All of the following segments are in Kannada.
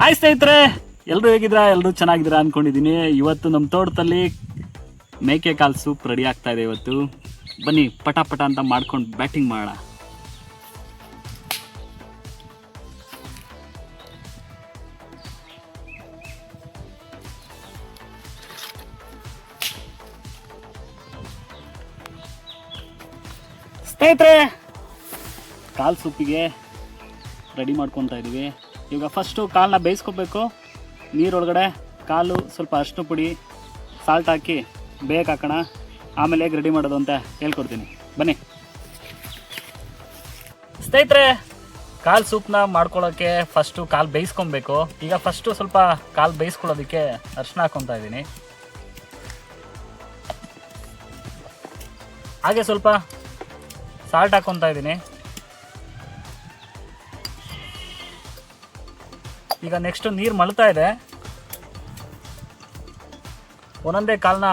ಹಾಯ್ ಸ್ನೇಹಿತರೆ ಎಲ್ಲರೂ ಹೇಗಿದ್ದೀರಾ? ಎಲ್ಲರೂ ಚೆನ್ನಾಗಿದ್ದೀರಾ ಅನ್ಕೊಂಡಿದೀನಿ ಇವತ್ತು ನಮ್ಮ ತೋಟದಲ್ಲಿ ಮೇಕೆ ಕಾಲ್ ಸೂಪ್ ರೆಡಿ ಆಗ್ತಾ ಇದೆ ಇವತ್ತು. ಬನ್ನಿ ಪಟ ಪಟ ಅಂತ ಮಾಡ್ಕೊಂಡು ಬ್ಯಾಟಿಂಗ್ ಮಾಡೋಣ. ಸ್ನೇಹಿತರೆ, ಕಾಲ್ ಸೂಪಿಗೆ ರೆಡಿ ಮಾಡ್ಕೊತಾ ಇದೀವಿ. ಈಗ ಫಸ್ಟು ಕಾಲನ್ನ ಬೇಯಿಸ್ಕೋಬೇಕು. ನೀರೊಳಗಡೆ ಕಾಲು ಸ್ವಲ್ಪ ಅರಿಶಿನ ಪುಡಿ ಸಾಲ್ಟ್ ಹಾಕಿ ಬೇಗ ಹಾಕೋಣ. ಆಮೇಲೆ ಹೇಗೆ ರೆಡಿ ಮಾಡೋದು ಅಂತ ಹೇಳ್ಕೊಡ್ತೀನಿ. ಬನ್ನಿ. ಸ್ನೇಹಿತರೆ, ಕಾಲು ಸೂಪ್ನ ಮಾಡ್ಕೊಳ್ಳೋಕ್ಕೆ ಫಸ್ಟು ಕಾಲು ಬೇಯಿಸ್ಕೊಬೇಕು. ಈಗ ಫಸ್ಟು ಸ್ವಲ್ಪ ಕಾಲು ಬೇಯಿಸ್ಕೊಳ್ಳೋದಕ್ಕೆ ಅರ್ಶಿನ ಹಾಕ್ಕೊತಾ ಇದ್ದೀನಿ. ಹಾಗೆ ಸ್ವಲ್ಪ ಸಾಲ್ಟ್ ಹಾಕ್ಕೊತಾ ಇದ್ದೀನಿ. ಈಗ ನೆಕ್ಸ್ಟ್ ನೀರು ಮಳ್ತಾ ಇದೆ. ಒಂದೊಂದೇ ಕಾಲನ್ನ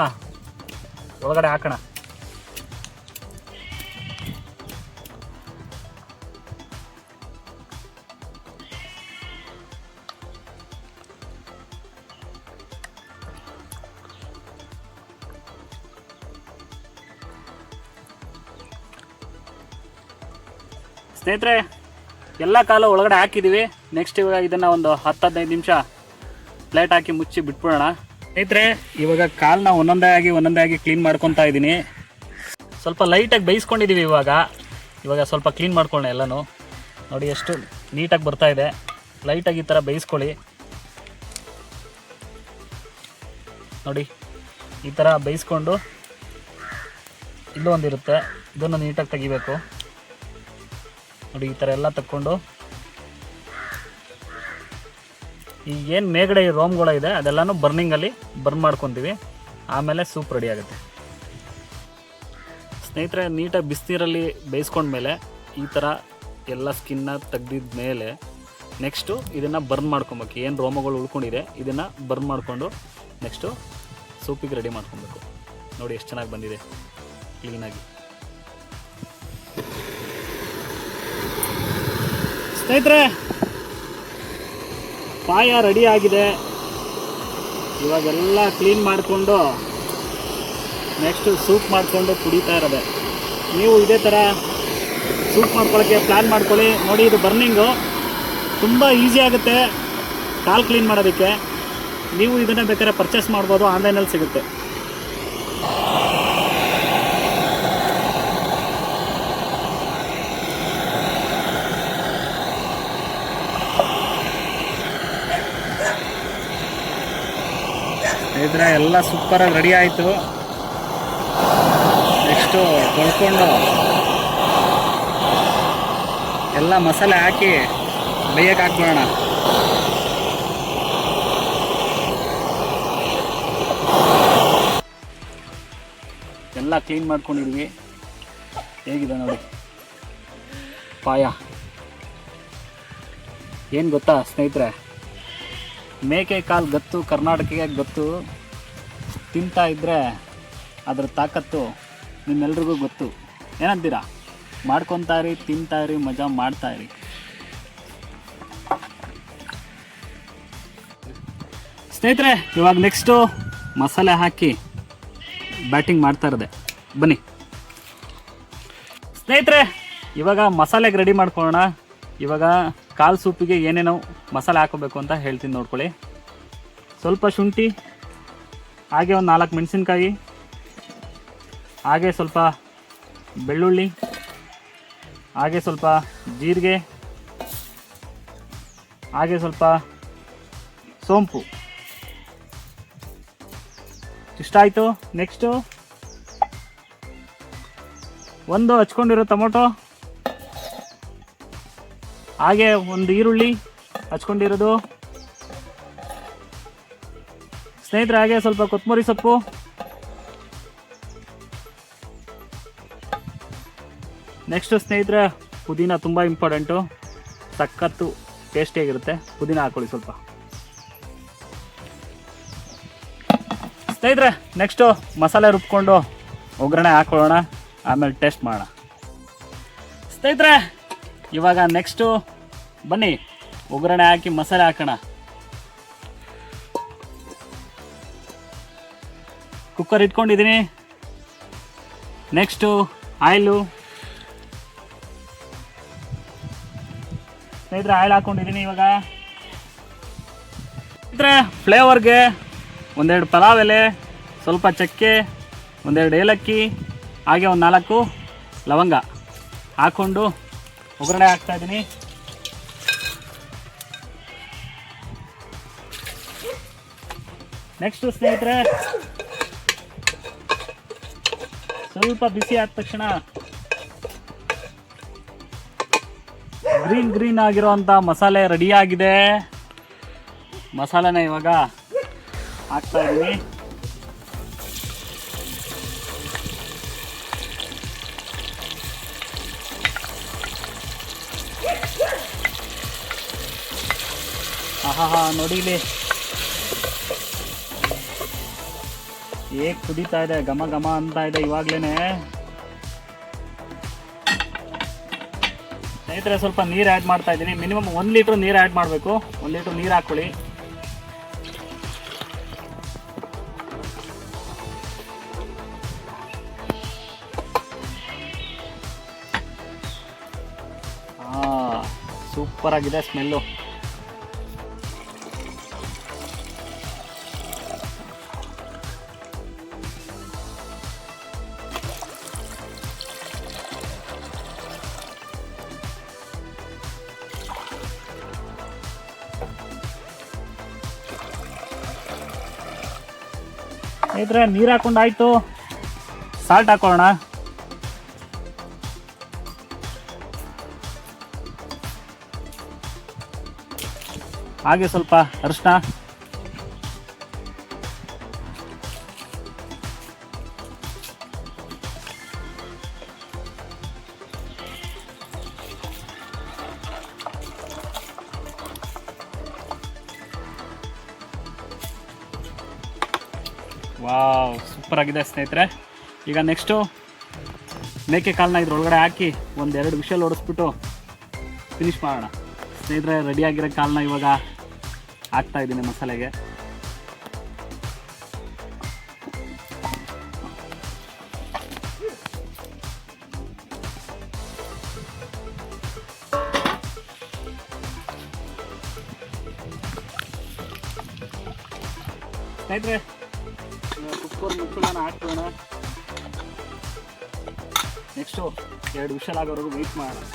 ಒಳಗಡೆ ಹಾಕೋಣ. ಸ್ನೇಹಿತರೆ ಎಲ್ಲ ಕಾಲು ಒಳಗಡೆ ಹಾಕಿದ್ದೀವಿ ನೆಕ್ಸ್ಟ್ ಇವಾಗ ಇದನ್ನು ಒಂದು ಹತ್ತು, ಹದಿನೈದು ನಿಮಿಷ ಪ್ಲೇಟ್ ಹಾಕಿ ಮುಚ್ಚಿ ಬಿಟ್ಬಿಡೋಣ. ಸ್ನೇಹಿತರೆ, ಇವಾಗ ಕಾಲನ್ನ ಒಂದೊಂದೇ ಆಗಿ ಒಂದೊಂದೇ ಆಗಿ ಕ್ಲೀನ್ ಮಾಡ್ಕೊತಾ ಇದ್ದೀನಿ ಸ್ವಲ್ಪ ಲೈಟಾಗಿ ಬೇಯಿಸ್ಕೊಂಡಿದ್ದೀವಿ ಇವಾಗ. ಇವಾಗ ಸ್ವಲ್ಪ ಕ್ಲೀನ್ ಮಾಡ್ಕೊಳ್ಳೋಣ ಎಲ್ಲನೂ. ನೋಡಿ ಎಷ್ಟು ನೀಟಾಗಿ ಬರ್ತಾ ಇದೆ. ಲೈಟಾಗಿ ಈ ಥರ ಬೇಯಿಸ್ಕೊಳ್ಳಿ. ನೋಡಿ, ಈ ಥರ ಬೇಯಿಸ್ಕೊಂಡು ಇಲ್ಲೂ ಒಂದಿರುತ್ತೆ ಇದನ್ನು ನೀಟಾಗಿ ತೆಗಿಬೇಕು. ನೋಡಿ, ಈ ಥರ ಎಲ್ಲ ತಕ್ಕೊಂಡು. ಈ ಏನು ಮೇಗಡೆ ಈ ರೋಮ್ಗಳ ಇದೆ, ಅದೆಲ್ಲನೂ ಬರ್ನಿಂಗಲ್ಲಿ ಬರ್ನ್ ಮಾಡ್ಕೊತೀವಿ. ಆಮೇಲೆ ಸೂಪ್ ರೆಡಿ ಆಗುತ್ತೆ. ಸ್ನೇಹಿತರೆ ನೀಟಾಗಿ ಬಿಸಿನೀರಲ್ಲಿ ಬೇಯಿಸ್ಕೊಂಡ್ಮೇಲೆ ಈ ಥರ ಎಲ್ಲ ಸ್ಕಿನ್ನ ತೆಗ್ದಿದ ಮೇಲೆ ನೆಕ್ಸ್ಟು ಇದನ್ನು ಬರ್ನ್ ಮಾಡ್ಕೊಬೇಕು. ಏನು ರೋಮಗಳು ಉಳ್ಕೊಂಡಿದೆ, ಇದನ್ನು ಬರ್ನ್ ಮಾಡಿಕೊಂಡು ನೆಕ್ಸ್ಟು ಸೂಪಿಗೆ ರೆಡಿ ಮಾಡ್ಕೊಬೇಕು. ನೋಡಿ, ಎಷ್ಟು ಚೆನ್ನಾಗಿ ಬಂದಿದೆ ಕ್ಲೀನಾಗಿ ಸ್ನೇಹಿತರೆ, ಪಾಯ ರೆಡಿ ಆಗಿದೆ. ಇವಾಗೆಲ್ಲ ಕ್ಲೀನ್ ಮಾಡಿಕೊಂಡು ನೆಕ್ಸ್ಟು ಸೂಪ್ ಮಾಡಿಕೊಂಡು ಕುಡಿತಾ ಇರೋದೆ. ನೀವು ಇದೇ ಥರ ಸೂಪ್ ಮಾಡ್ಕೊಳ್ಳೋಕ್ಕೆ ಪ್ಲ್ಯಾನ್ ಮಾಡ್ಕೊಳ್ಳಿ. ನೋಡಿ, ಇದು ಬರ್ನಿಂಗು ತುಂಬ ಈಸಿ ಆಗುತ್ತೆ. ಕಾಲು ಕ್ಲೀನ್ ಮಾಡೋದಕ್ಕೆ. ನೀವು ಇದನ್ನು ಬೇಕಾದ್ರೆ ಪರ್ಚೇಸ್ ಮಾಡ್ಬೋದು. ಆನ್ಲೈನಲ್ಲಿ ಸಿಗುತ್ತೆ. ಸ್ನೇಹಿತರೆ ಎಲ್ಲ ಸೂಪರಾಗಿ ರೆಡಿ ಆಯಿತು. ನೆಕ್ಸ್ಟು ತೊಳ್ಕೊಂಡು ಎಲ್ಲ ಮಸಾಲೆ ಹಾಕಿ ಬೇಯಕ್ಕೆ ಹಾಕ್ಬಿಡೋಣ. ಎಲ್ಲ ಕ್ಲೀನ್ ಮಾಡ್ಕೊಂಡಿದ್ವಿ. ಹೇಗಿದೆ ನೋಡಿ? ಪಾಯ. ಏನು ಗೊತ್ತಾ ಸ್ನೇಹಿತರೆ? ಮೇಕೆ ಕಾಲು ಗತ್ತು, ಕರ್ನಾಟಕಕ್ಕೆ ಗೊತ್ತು. ತಿಂತಾ ಇದ್ದರೆ ಅದರ ತಾಕತ್ತು ನಿಮ್ಮೆಲ್ರಿಗೂ ಗೊತ್ತು. ಏನಂತೀರಾ? ಮಾಡ್ಕೊತಾ ಇರಿ, ತಿಂತಾ ಇರಿ, ಮಜಾ ಇರಿ. ಸ್ನೇಹಿತರೆ, ಇವಾಗ ನೆಕ್ಸ್ಟು ಮಸಾಲೆ ಹಾಕಿ ಬ್ಯಾಟಿಂಗ್ ಮಾಡ್ತಾ ಇರದೆ. ಬನ್ನಿ. ಸ್ನೇಹಿತರೆ, ಇವಾಗ ಮಸಾಲೆಗೆ ರೆಡಿ ಮಾಡ್ಕೊಳ್ಳೋಣ. ಇವಾಗ ಕಾಲು ಸೂಪಿಗೆ ಏನೇನೋ ಮಸಾಲೆ ಹಾಕೋಬೇಕು ಅಂತ ಹೇಳ್ತೀನಿ ನೋಡ್ಕೊಳ್ಳಿ. ಸ್ವಲ್ಪ ಶುಂಠಿ ಹಾಗೆ ಒಂದು ನಾಲ್ಕು ಮೆಣಸಿನ್ಕಾಯಿ, ಹಾಗೆ ಸ್ವಲ್ಪ ಬೆಳ್ಳುಳ್ಳಿ, ಹಾಗೆ ಸ್ವಲ್ಪ ಜೀರಿಗೆ, ಹಾಗೆ ಸ್ವಲ್ಪ ಸೋಂಪು. ಇಷ್ಟ ಆಯಿತು? ನೆಕ್ಸ್ಟು ಒಂದು ಹಚ್ಕೊಂಡಿರೋ ಟೊಮೊಟೊ, ಹಾಗೆ ಒಂದು ಈರುಳ್ಳಿ ಹಚ್ಕೊಂಡಿರೋದು. ಸ್ನೇಹಿತರೆ, ಹಾಗೆ ಸ್ವಲ್ಪ ಕೊತ್ತಂಬರಿ ಸೊಪ್ಪು. ನೆಕ್ಸ್ಟ್ ಸ್ನೇಹಿತರೆ, ಪುದೀನ ತುಂಬ ಇಂಪಾರ್ಟೆಂಟು ಸಖತ್ತು ಟೇಸ್ಟಿಯಾಗಿರುತ್ತೆ ಪುದೀನ ಹಾಕೊಳ್ಳಿ ಸ್ವಲ್ಪ. ಸ್ನೇಹಿತರೆ ನೆಕ್ಸ್ಟು ಮಸಾಲೆ ರುಬ್ಕೊಂಡು ಒಗ್ಗರಣೆ ಹಾಕೊಳ್ಳೋಣ. ಆಮೇಲೆ ಟೇಸ್ಟ್ ಮಾಡೋಣ. ಸ್ನೇಹಿತರೆ, ಇವಾಗ ನೆಕ್ಸ್ಟು ಬನ್ನಿ. ಒಗ್ಗರಣೆ ಹಾಕಿ ಮಸಾಲೆ ಹಾಕೋಣ. ಕುಕ್ಕರ್ ಇಟ್ಕೊಂಡಿದ್ದೀನಿ. Next oil. ಸ್ನೇಹಿತರೆ, ಆಯಿಲ್ ಹಾಕೊಂಡಿದ್ದೀನಿ ಇವಾಗ. ಸ್ನೇಹಿತರೆ ಫ್ಲೇವರ್ಗೆ ಒಂದೆರಡು ಪಲಾವ್ ಎಲೆ ಸ್ವಲ್ಪ ಚಕ್ಕೆ, ಒಂದೆರಡು ಏಲಕ್ಕಿ, ಹಾಗೆ ಒಂದು ನಾಲ್ಕು ಲವಂಗ ಹಾಕ್ಕೊಂಡು ಒಗ್ಗರಣೆ ಹಾಕ್ತಾ ಇದ್ದೀನಿ. ನೆಕ್ಸ್ಟ್ ಸ್ನೇಹಿತರೆ ಸ್ವಲ್ಪ ಬಿಸಿ ಆದ ತಕ್ಷಣ ಗ್ರೀನ್ ಗ್ರೀನ್ ಆಗಿರೋವಂಥ ಮಸಾಲೆ ರೆಡಿ ಆಗಿದೆ. ಮಸಾಲೆನ ಇವಾಗ ಹಾಕ್ತಾ ಇದ್ದೀನಿ. ಆಹಾ ಹಾ ನೋಡಿ ಇಲ್ಲಿ. ಹೇಗ್ ಕುಡಿತಾ ಇದೆ, ಘಮ ಘಮ ಅಂತ ಇದೆ ಇವಾಗ್ಲೇನೆ. ಸ್ನೇಹಿತರೆ, ಸ್ವಲ್ಪ ನೀರು ಆ್ಯಡ್ ಮಾಡ್ತಾ ಇದ್ದೀನಿ. ಮಿನಿಮಮ್ ಒಂದು ಲೀಟ್ರ್ ನೀರು ಆ್ಯಡ್ ಮಾಡಬೇಕು. ಒಂದು ಲೀಟ್ರ್ ನೀರು ಹಾಕ್ಕೊಳ್ಳಿ. ಸೂಪರ್ ಆಗಿದೆ ಸ್ಮೆಲ್ಲು ಸ್ನೇಹಿತರೆ ನೀರು ಹಾಕೊಂಡಾಯ್ತು. ಸಾಲ್ಟ್ ಹಾಕೊಳ್ಳೋಣ ಹಾಗೆ ಸ್ವಲ್ಪ ಅರಿಶಿನ ವಾವ್ ಸೂಪರ್ ಆಗಿದೆ ಸ್ನೇಹಿತರೆ. ಈಗ ನೆಕ್ಸ್ಟು ಮೇಕೆ ಕಾಲನ್ನ ಇದ್ರೊಳಗಡೆ ಹಾಕಿ ಒಂದೆರಡು ವಿಷಲ್ ಓಡಿಸ್ಬಿಟ್ಟು ಫಿನಿಶ್ ಮಾಡೋಣ. ಸ್ನೇಹಿತರೆ ರೆಡಿಯಾಗಿರೋ ಕಾಲನ್ನ ಇವಾಗ ಹಾಕ್ತಾ ಇದ್ದೀನಿ ಮಸಾಲೆಗೆ. ಸ್ನೇಹಿತರೆ ಮುಚ್ಚಳನ ಹಾಕ್ಬೋಣ ನೆಕ್ಸ್ಟು ಎರಡು ವಿಷಲ್ ಆಗೋವರೆಗೂ ವೆಯ್ಟ್ ಮಾಡೋಣ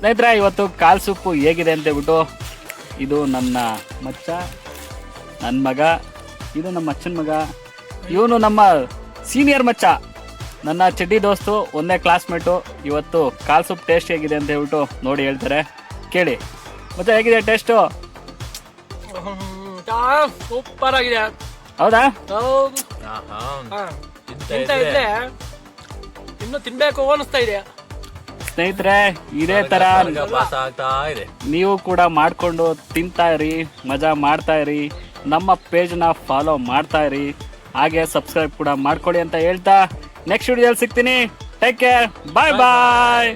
ಸ್ನೇಹಿತರೆ ಇವತ್ತು ಕಾಲ್ ಸೊಪ್ಪು ಹೇಗಿದೆ ಅಂತ ಹೇಳ್ಬಿಟ್ಟು ಇದು ನನ್ನ ಮಚ್ಚ ನನ್ನ ಮಗ ಇದು ನಮ್ಮ ಅಚ್ಚನ ಮಗ ಇವನು ನಮ್ಮ ಸೀನಿಯರ್ ಮಚ್ಚ ನನ್ನ ಚಡ್ಡಿ ದೋಸ್ತು ಒಂದೇ ಕ್ಲಾಸ್ಮೇಟು ಇವತ್ತು ಕಾಲ್ ಸೊಪ್ಪು ಟೇಸ್ಟ್ ಹೇಗಿದೆ ಅಂತ ಹೇಳ್ಬಿಟ್ಟು ನೋಡಿ ಹೇಳ್ತಾರೆ. ಕೇಳಿ. ಮತ್ತೆ ಹೇಗಿದೆ ಟೇಸ್ಟು ಸೂಪರ್ ಆಗಿದೆ. ಹೌದಾ? ಇನ್ನು ತಿನ್ಬೇಕು ಅನಿಸ್ತಾ ಇದೆ. ಸ್ನೇಹಿತರೆ ಇದೇ ತರ ಸ್ವರ್ಗ ಆಗ್ತಾ ಇದೆ. ನೀವು ಕೂಡ ಮಾಡಿಕೊಂಡು ತಿಂತಾ ಇರಿ ಮಜಾ ಮಾಡ್ತಾ ಇರಿ ನಮ್ಮ ಪೇಜ್ನ ಫಾಲೋ ಮಾಡ್ತಾ ಇರಿ ಹಾಗೆ ಸಬ್ಸ್ಕ್ರೈಬ್ ಕೂಡ ಮಾಡ್ಕೊಳ್ಳಿ ಅಂತ ಹೇಳ್ತಾ ನೆಕ್ಸ್ಟ್ ವಿಡಿಯೋದಲ್ಲಿ ಸಿಗ್ತೀನಿ. ಟೇಕ್ ಕೇರ್ ಬಾಯ್ ಬಾಯ್